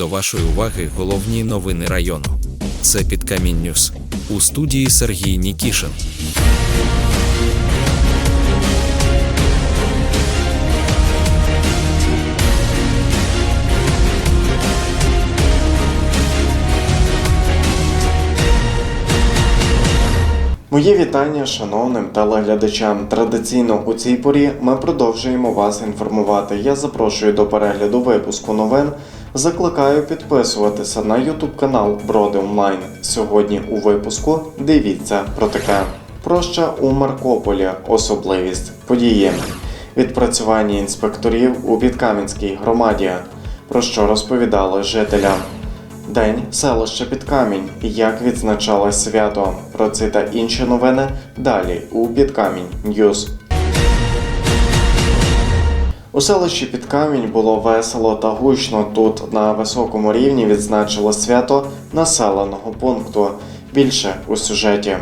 до вашої уваги головні новини району. Це Підкамінь Ньюс. У студії Сергій Нікішин. Мої вітання шановним телеглядачам. Традиційно у цій порі ми продовжуємо вас інформувати. Я запрошую до перегляду випуску новин. Закликаю підписуватися на YouTube канал Броди Онлайн. Сьогодні у випуску дивіться про таке. Проща у Маркополі. Особливість події. Відпрацювання інспекторів у Підкам'янській громаді. Про що розповідали жителям. День селища Підкамінь. Як відзначалось свято? Про це та інші новини далі у Підкамінь Ньюз. У селищі Підкамінь було весело та гучно. Тут на високому рівні відзначило свято населеного пункту. Більше у сюжеті.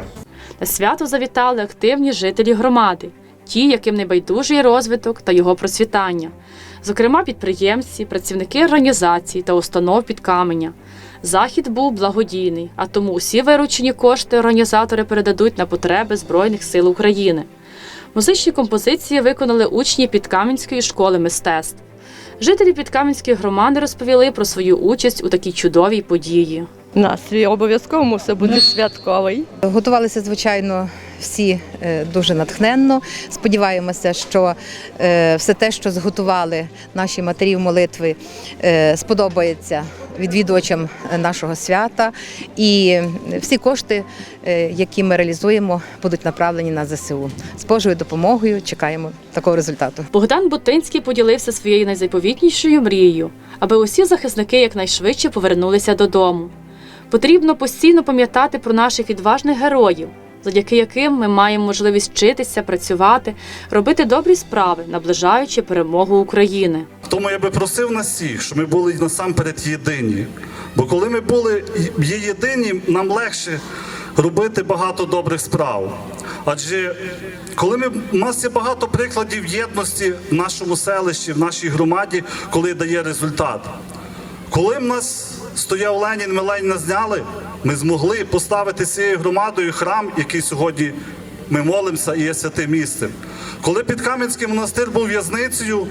На свято завітали активні жителі громади, ті, яким не байдужий розвиток та його процвітання, зокрема підприємці, працівники організацій та установ під каменя. Захід був благодійний, а тому усі виручені кошти організатори передадуть на потреби Збройних сил України. Музичні композиції виконали учні Підкам'янської школи мистецтв. Жителі Підкам'янської громади розповіли про свою участь у такій чудовій події. Настрій обов'язково мусить бути святковий. Готувалися, звичайно, всі е, дуже натхненно. Сподіваємося, що е, все те, що зготували наші матері в молитви, е, сподобається відвідувачам нашого свята. І всі кошти, які ми реалізуємо, будуть направлені на ЗСУ. З Божою допомогою чекаємо такого результату. Богдан Бутинський поділився своєю найзайповітнішою мрією, аби усі захисники якнайшвидше повернулися додому. Потрібно постійно пам'ятати про наших відважних героїв, завдяки яким ми маємо можливість вчитися, працювати, робити добрі справи, наближаючи перемогу України. Тому я би просив нас всіх, щоб ми були насамперед єдині. Бо коли ми були єдині, нам легше робити багато добрих справ. Адже коли ми у нас є багато прикладів єдності в нашому селищі, в нашій громаді, коли дає результат. Коли в нас стояв Ленін, ми Леніна зняли, ми змогли поставити цією громадою храм, який сьогодні ми молимося і є святим місцем. Коли Підкам'янський монастир був в'язницею,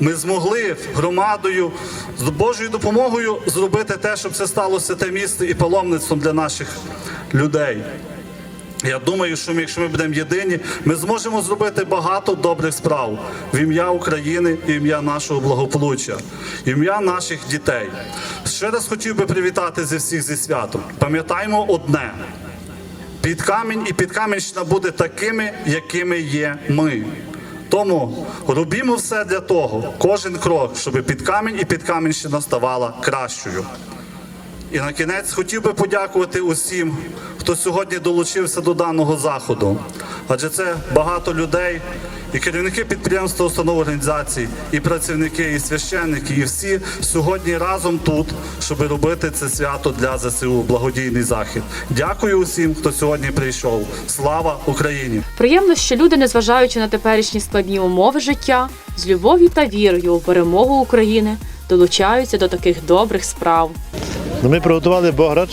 ми змогли громадою з Божою допомогою зробити те, щоб це стало святе місце і паломництвом для наших людей. Я думаю, що ми, якщо ми будемо єдині, ми зможемо зробити багато добрих справ в ім'я України і ім'я нашого благополуччя, ім'я наших дітей. Ще раз хотів би привітати зі всіх зі святом. Пам'ятаємо одне: Підкамінь і Підкам'янщина буде такими, якими є ми. Тому робімо все для того, кожен крок, щоб Підкамінь і Підкам'янщина ставала кращою. І на кінець хотів би подякувати усім, хто сьогодні долучився до даного заходу. Адже це багато людей, і керівники підприємства, установ організацій, і працівники, і священники, і всі сьогодні разом тут, щоб робити це свято для ЗСУ, благодійний захід. Дякую усім, хто сьогодні прийшов. Слава Україні! Приємно, що люди, незважаючи на теперішні складні умови життя, з любов'ю та вірою у перемогу України долучаються до таких добрих справ. Ну, ми приготували бограч.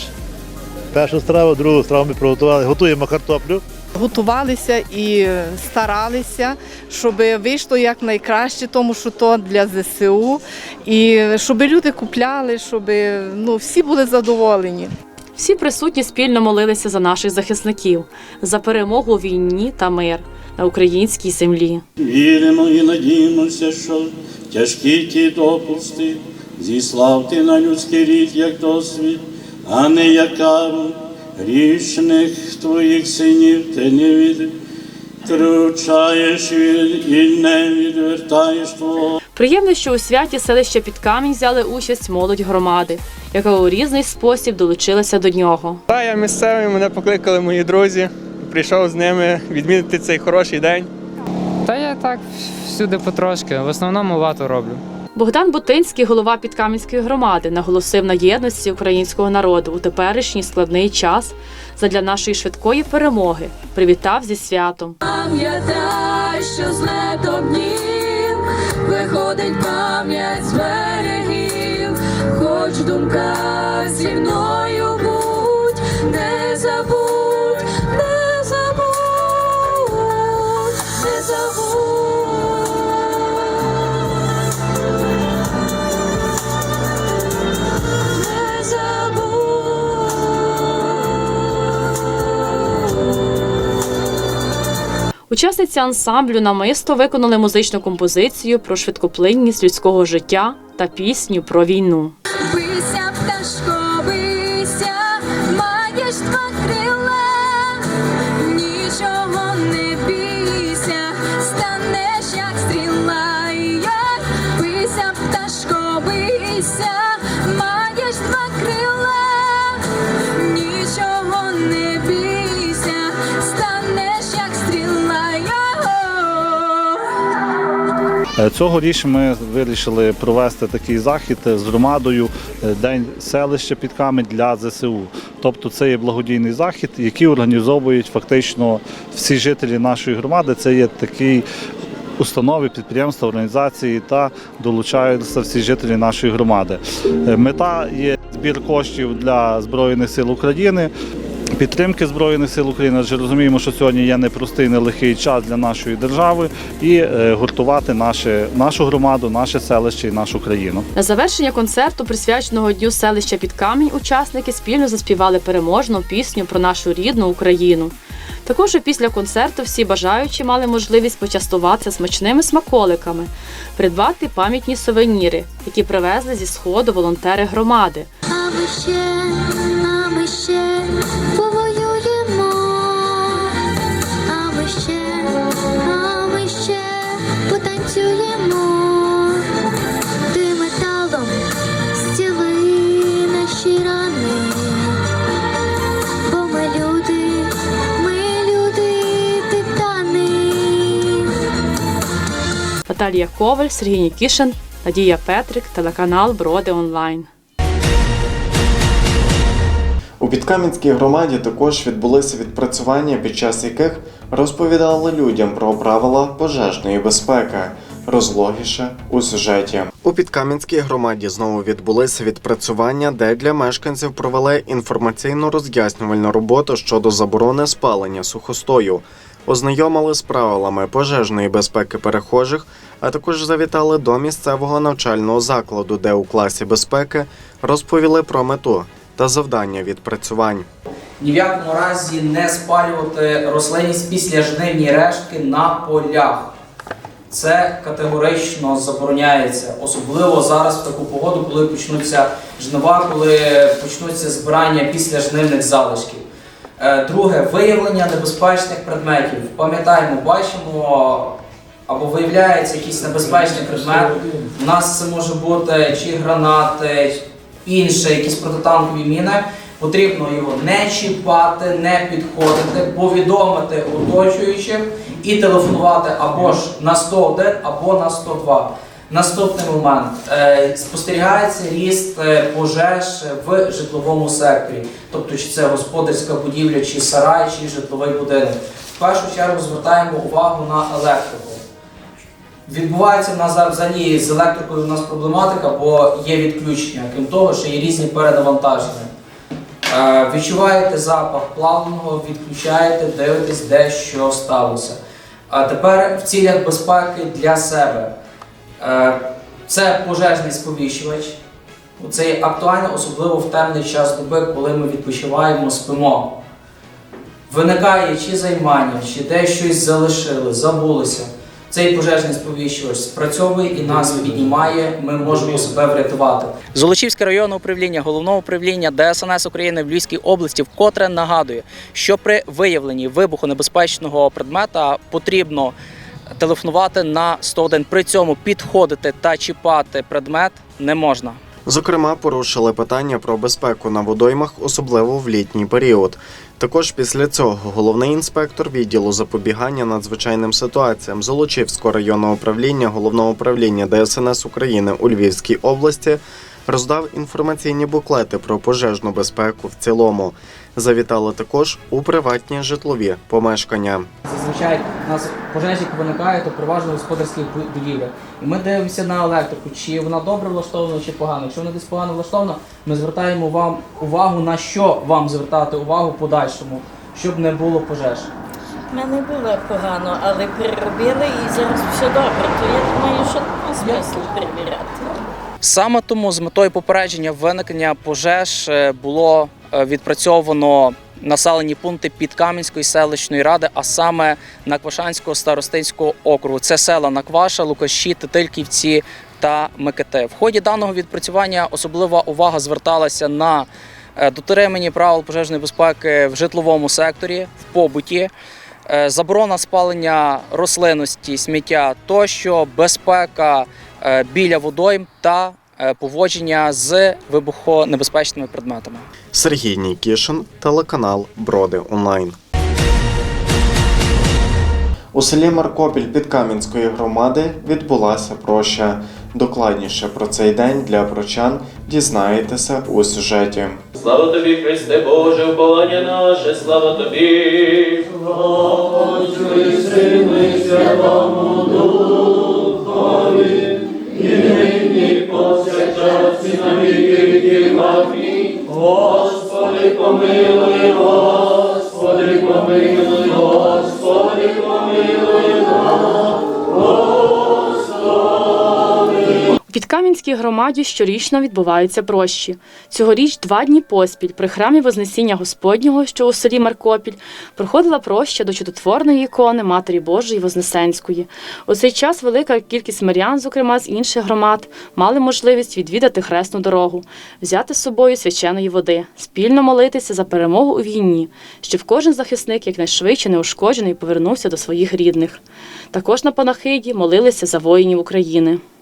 Першу страву, другу страву ми приготували. Готуємо картоплю. Готувалися і старалися, щоб вийшло якнайкраще, тому що то для ЗСУ. І щоб люди купляли, щоб ну, всі були задоволені. Всі присутні спільно молилися за наших захисників, за перемогу у війні та мир на українській землі. Віримо і надіємося, що тяжкі ті допусти зіслав ти на людський рід, як досвід, а не як кару грішних твоїх синів ти не відтручаєш від і не відвертаєш твого. Приємно, що у святі селища під камінь взяли участь молодь громади, яка у різний спосіб долучилася до нього. Та я місцевий, мене покликали мої друзі. Прийшов з ними відмінити цей хороший день. Та я так всюди потрошки, в основному вату роблю. Богдан Бутинський, голова Підкам'янської громади, наголосив на єдності українського народу у теперішній складний час задля нашої швидкої перемоги. Привітав зі святом. Пам'ятай, що з летом днів виходить пам'ять з берегів, думка зі мною Учасниці ансамблю намисто виконали музичну композицію про швидкоплинність людського життя та пісню про війну. Цьогоріч ми вирішили провести такий захід з громадою е, День селища під камінь для ЗСУ. Тобто це є благодійний захід, який організовують фактично всі жителі нашої громади. Це є такий установи, підприємства, організації та долучаються всі жителі нашої громади. Е, Мета є збір коштів для Збройних сил України. Підтримки Збройних сил України, адже розуміємо, що сьогодні є непростий, нелегкий час для нашої держави, і е, гуртувати наше, нашу громаду, наше селище і нашу країну. На завершення концерту, присвяченого дню селища під камінь, учасники спільно заспівали переможну пісню про нашу рідну Україну. Також після концерту всі бажаючі мали можливість почастуватися смачними смаколиками, придбати пам'ятні сувеніри, які привезли зі сходу волонтери громади. Ще, повоюємо, а ми ще, а ми ще потанцюємо, ти металом зціли наші рани, бо ми люди, ми люди, титани. Наталія Коваль, Сергій Нікішин, Надія Петрик, телеканал Броди Онлайн. У Підкам'янській громаді також відбулися відпрацювання, під час яких розповідали людям про правила пожежної безпеки. Розлогіше у сюжеті. У Підкам'янській громаді знову відбулися відпрацювання, де для мешканців провели інформаційно роз'яснювальну роботу щодо заборони спалення сухостою, ознайомили з правилами пожежної безпеки перехожих, а також завітали до місцевого навчального закладу, де у класі безпеки розповіли про мету та завдання відпрацювань. Ні в якому разі не спалювати рослинність після жнивні рештки на полях. Це категорично забороняється, особливо зараз в таку погоду, коли почнуться жнива, коли почнуться збирання після жнивних залишків. Е, Друге, виявлення небезпечних предметів. Пам'ятаємо, бачимо або виявляється якийсь небезпечний предмет. У нас це може бути чи гранати, інше, якісь протитанкові міни. Потрібно його не чіпати, не підходити, повідомити оточуючих і телефонувати або ж на 101, або на 102. Наступний момент. Е, Спостерігається ріст е, пожеж в житловому секторі. Тобто, чи це господарська будівля, чи сарай, чи житловий будинок. В першу чергу звертаємо увагу на електрику. Відбувається в нас взагалі з електрикою у нас проблематика, бо є відключення. Крім того, що є різні перенавантаження. Е, відчуваєте запах плавного, відключаєте, дивитесь, де що сталося. А тепер в цілях безпеки для себе. Е, це пожежний сповіщувач. Це є актуально, особливо в темний час доби, коли ми відпочиваємо, спимо. Виникає чи займання, чи десь щось залишили, забулися. Цей пожежний сповіщувач спрацьовує і нас піднімає, ми можемо себе врятувати. Золочівське районне управління головного управління ДСНС України в Львівській області вкотре нагадує, що при виявленні вибухонебезпечного предмета потрібно телефонувати на 101. При цьому підходити та чіпати предмет не можна. Зокрема, порушили питання про безпеку на водоймах, особливо в літній період. Також після цього головний інспектор відділу запобігання надзвичайним ситуаціям Золочівського районного управління головного управління ДСНС України у Львівській області роздав інформаційні буклети про пожежну безпеку в цілому. Завітали також у приватні житлові помешкання. Зазвичай у нас пожежі як виникають, то переважно в господарських бу- І ми дивимося на електрику, чи вона добре влаштована, чи погано. Якщо вона десь погано влаштована, ми звертаємо вам увагу на що вам звертати увагу подальшому, щоб не було пожеж. У мене було погано, але переробили і зараз все добре. То я думаю, що немає смислу перевіряти. Саме тому з метою попередження виникнення пожеж е, було відпрацьовано населені пункти Підкам'янської селищної ради, а саме Наквашанського старостинського округу. Це села Накваша, Лукаші, Тетильківці та Микити. В ході даного відпрацювання особлива увага зверталася на е, дотримання правил пожежної безпеки в житловому секторі, в побуті. Е, Заборона спалення рослинності, сміття тощо, безпека е, біля водойм та е, поводження з вибухонебезпечними предметами. Сергій Нікішин, телеканал Броди Онлайн. У селі Маркопіль Підкам'янської громади відбулася проща. Докладніше про цей день для прочан дізнаєтеся у сюжеті. Слава тобі, Христе Боже, уповання наше, слава тобі. Господи, помилуй, Господи, помилуй, Господи, помилуй Підкам'янській громаді щорічно відбуваються прощі. Цьогоріч два дні поспіль при храмі Вознесіння Господнього, що у селі Маркопіль, проходила проща до чудотворної ікони Матері Божої Вознесенської. У цей час велика кількість мирян, зокрема з інших громад, мали можливість відвідати хресну дорогу, взяти з собою свяченої води, спільно молитися за перемогу у війні, щоб кожен захисник якнайшвидше неушкоджений повернувся до своїх рідних. Також на панахиді молилися за воїнів України.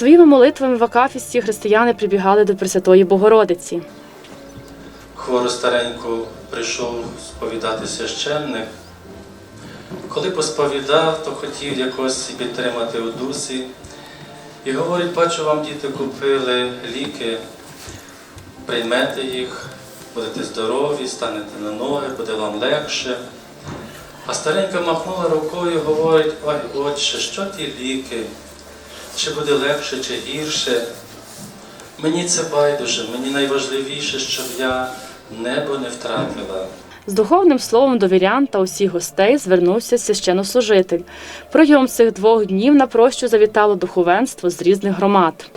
своїми молитвами в Акафісті християни прибігали до Пресвятої Богородиці. Хвору стареньку прийшов сповідати священник. Коли посповідав, то хотів якось підтримати у дусі. І говорить, бачу, вам діти купили ліки, приймете їх, будете здорові, станете на ноги, буде вам легше. А старенька махнула рукою і говорить, ой, отче, що ті ліки? Чи буде легше, чи гірше? Мені це байдуже, мені найважливіше, щоб я небо не втратила. З духовним словом до вірян та усіх гостей звернувся священнослужитель. Протягом цих двох днів на прощу завітало духовенство з різних громад.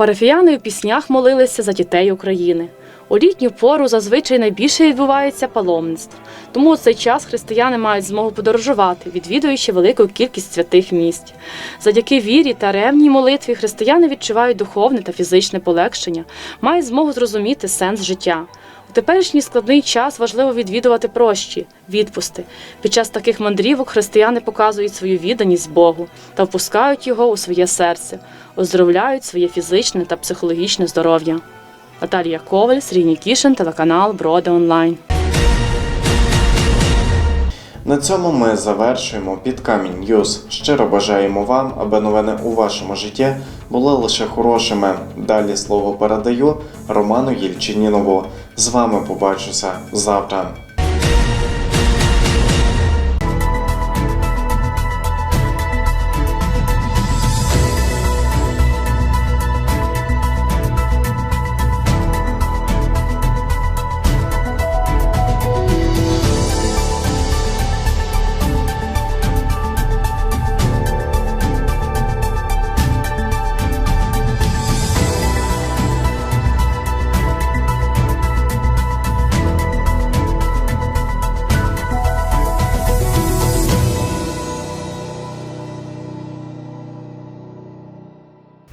Парафіяни в піснях молилися за дітей України. У літню пору зазвичай найбільше відбувається паломництв. Тому у цей час християни мають змогу подорожувати, відвідуючи велику кількість святих місць. Завдяки вірі та ревній молитві християни відчувають духовне та фізичне полегшення, мають змогу зрозуміти сенс життя. У теперішній складний час важливо відвідувати прощі, відпусти. Під час таких мандрівок християни показують свою відданість Богу та впускають його у своє серце, оздоровляють своє фізичне та психологічне здоров'я. Наталія Коваль, Сергій Нікішин, телеканал Броди Онлайн. На цьому ми завершуємо під камінь Ньюз. Щиро бажаємо вам, аби новини у вашому житті були лише хорошими. Далі слово передаю Роману Єльчинінову. З вами побачуся завтра.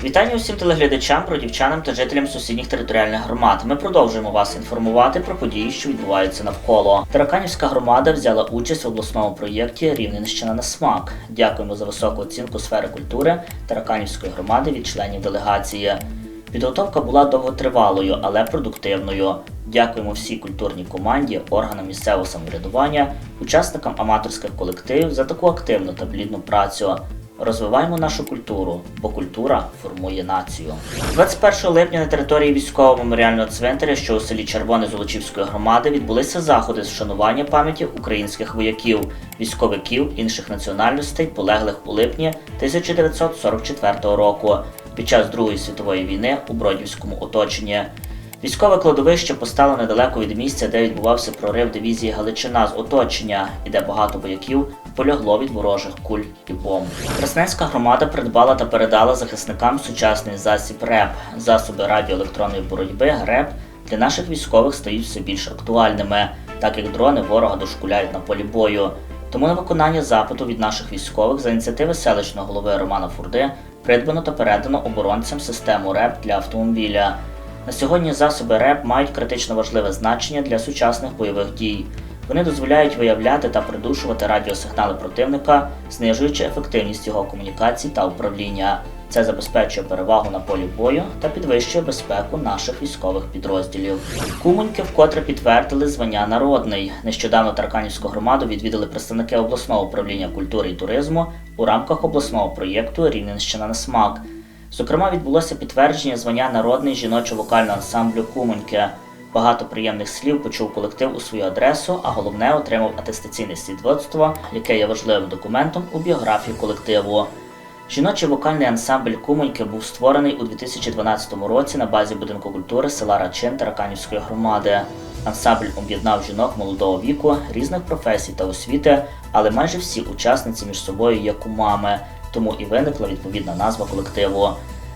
Вітання усім телеглядачам, бродівчанам та жителям сусідніх територіальних громад. Ми продовжуємо вас інформувати про події, що відбуваються навколо. Тараканівська громада взяла участь в обласному проєкті Рівненщина на смак. Дякуємо за високу оцінку сфери культури Тараканівської громади від членів делегації. Підготовка була довготривалою, але продуктивною. Дякуємо всій культурній команді, органам місцевого самоврядування, учасникам аматорських колективів за таку активну та плідну працю. Розвиваємо нашу культуру, бо культура формує націю. 21 липня на території військового меморіального цвинтаря, що у селі Червоне Золочівської громади, відбулися заходи з вшанування пам'яті українських вояків, військовиків інших національностей, полеглих у липні 1944 року під час Другої світової війни у Бродівському оточенні. Військове кладовище постало недалеко від місця, де відбувався прорив дивізії Галичина з оточення, і де багато вояків полягло від ворожих куль і бомб. Красненська громада придбала та передала захисникам сучасний засіб РЕП. Засоби радіоелектронної боротьби РЕП для наших військових стають все більш актуальними, так як дрони ворога дошкуляють на полі бою. Тому на виконання запиту від наших військових за ініціативи селищного голови Романа Фурди придбано та передано оборонцям систему РЕП для автомобіля. На сьогодні засоби РЕП мають критично важливе значення для сучасних бойових дій. Вони дозволяють виявляти та придушувати радіосигнали противника, знижуючи ефективність його комунікацій та управління. Це забезпечує перевагу на полі бою та підвищує безпеку наших військових підрозділів. Кумоньки вкотре підтвердили звання народний. Нещодавно Тарканівську громаду відвідали представники обласного управління культури і туризму у рамках обласного проєкту Рівненщина на смак. Зокрема, відбулося підтвердження звання народний жіночо-вокального ансамблю Кумоньки. Багато приємних слів почув колектив у свою адресу, а головне отримав атестаційне свідоцтво, яке є важливим документом у біографії колективу. Жіночий вокальний ансамбль Кумоньки був створений у 2012 році на базі будинку культури села Рачин Тараканівської громади. Ансамбль об'єднав жінок молодого віку, різних професій та освіти, але майже всі учасниці між собою є кумами, тому і виникла відповідна назва колективу.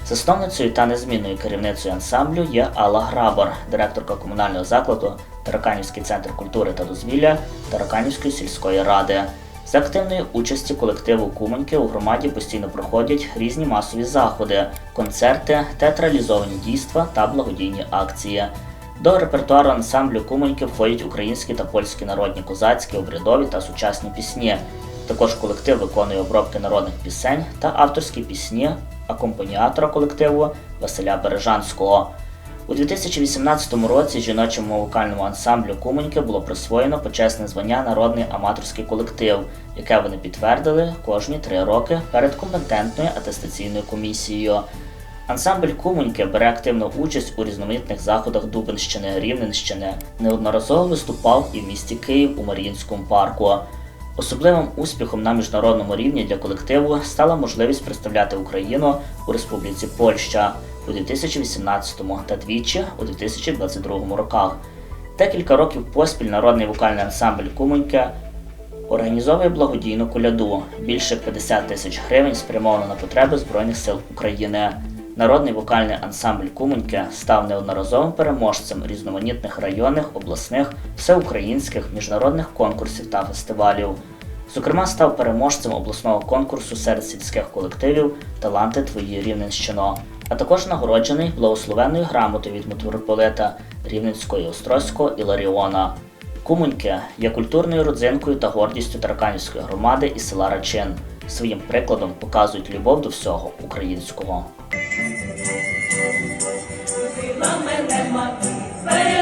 Засновницею та незмінною керівницею ансамблю є Алла Грабар, директорка комунального закладу Тараканівський центр культури та дозвілля Тараканівської сільської ради. За активної участі колективу Кумоньки у громаді постійно проходять різні масові заходи, концерти, театралізовані дійства та благодійні акції. До репертуару ансамблю Кумоньки входять українські та польські народні козацькі, обрядові та сучасні пісні. Також колектив виконує обробки народних пісень та авторські пісні акомпаніатора колективу Василя Бережанського. У 2018 році жіночому вокальному ансамблю Кумоньки було присвоєно почесне звання Народний аматорський колектив, яке вони підтвердили кожні три роки перед компетентною атестаційною комісією. Ансамбль Кумоньки бере активну участь у різноманітних заходах Дубенщини, Рівненщини, неодноразово виступав і в місті Київ у Маріїнському парку. Особливим успіхом на міжнародному рівні для колективу стала можливість представляти Україну у Республіці Польща у 2018 та двічі у 2022 роках. Декілька років поспіль народний вокальний ансамбль Кумоньки організовує благодійну коляду. Більше 50 тисяч гривень спрямовано на потреби Збройних сил України. Народний вокальний ансамбль Кумоньки став неодноразовим переможцем різноманітних районних, обласних, всеукраїнських, міжнародних конкурсів та фестивалів. Зокрема, став переможцем обласного конкурсу серед сільських колективів Таланти Твої Рівненщино, а також нагороджений благословенною грамотою від митрополита Рівненського і Острозького Іларіона. Кумоньки є культурною родзинкою та гордістю Тараканівської громади і села Рачин. Своїм прикладом показують любов до всього українського. Зила мене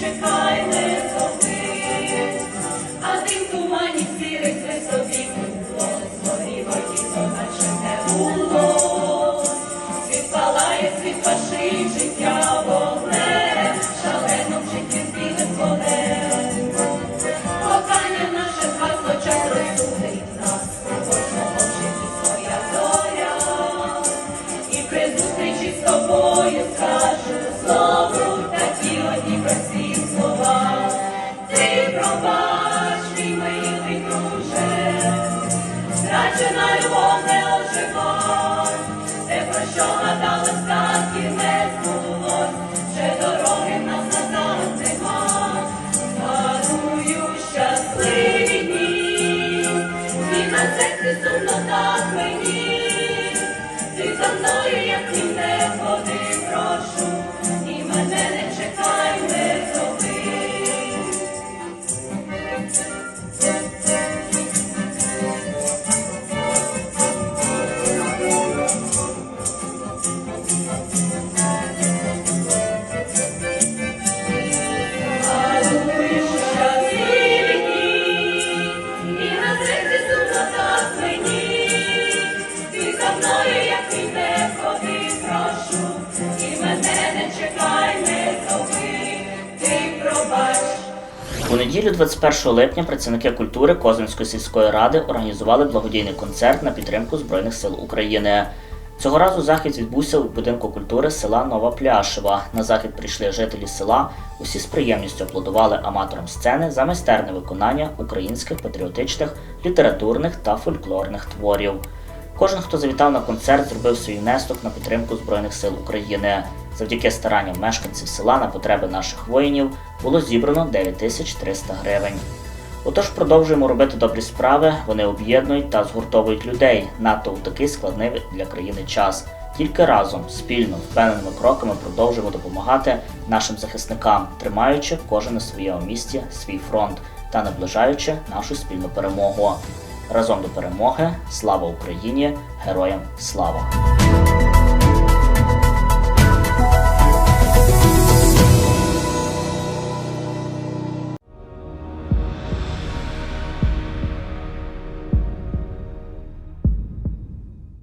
чекай, не зови. А ти в тумані сірих не було, що гадали сказки, не збулось, ще дороги нас назад нема. Згадую щасливі і на серці сумно так. Ти за мною, як ні не ходи, прошу, і мене не чекай, неділю 21 липня працівники культури Козинської сільської ради організували благодійний концерт на підтримку Збройних сил України. Цього разу захід відбувся у будинку культури села Нова Пляшева. На захід прийшли жителі села. Усі з приємністю аплодували аматорам сцени за майстерне виконання українських патріотичних, літературних та фольклорних творів. Кожен, хто завітав на концерт, зробив свій внесок на підтримку Збройних сил України. Завдяки старанням мешканців села на потреби наших воїнів було зібрано 9300 гривень. Отож продовжуємо робити добрі справи, вони об'єднують та згуртовують людей, надто у такий складний для країни час. Тільки разом, спільно, впевненими кроками продовжуємо допомагати нашим захисникам, тримаючи кожен на своєму місці свій фронт та наближаючи нашу спільну перемогу. Разом до перемоги! Слава Україні! Героям слава!